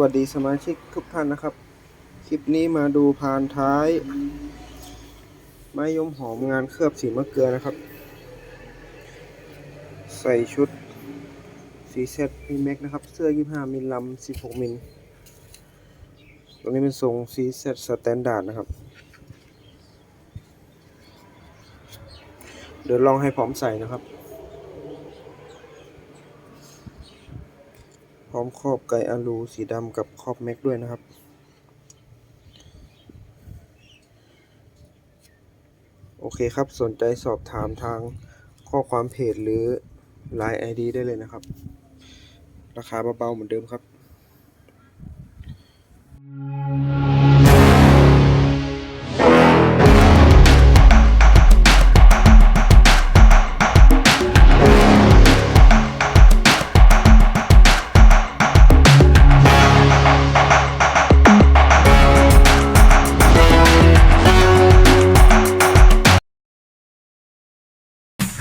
วัสดีสมาชิกทุกท่านนะครับ คลิปนี้มาดูพานท้าย ไม้ยมหอมงานเคลือบสีมะเกลือนะครับ ใส่ชุดสีเซตพีแม็กนะครับ เสื้อ 25 มิลลำ16 มิลตรงนี้เป็นทรงสีเซตสแตนดาร์ดนะครับ เดี๋ยวลองให้พร้อมใส่นะครับ พร้อมครอบไก่อะลูสีดำกับครอบแม็กด้วยนะครับ โอเคครับสนใจสอบถามทางข้อความเพจหรือ Line ID ได้เลยนะครับ ราคาเบาๆเหมือนเดิมครับ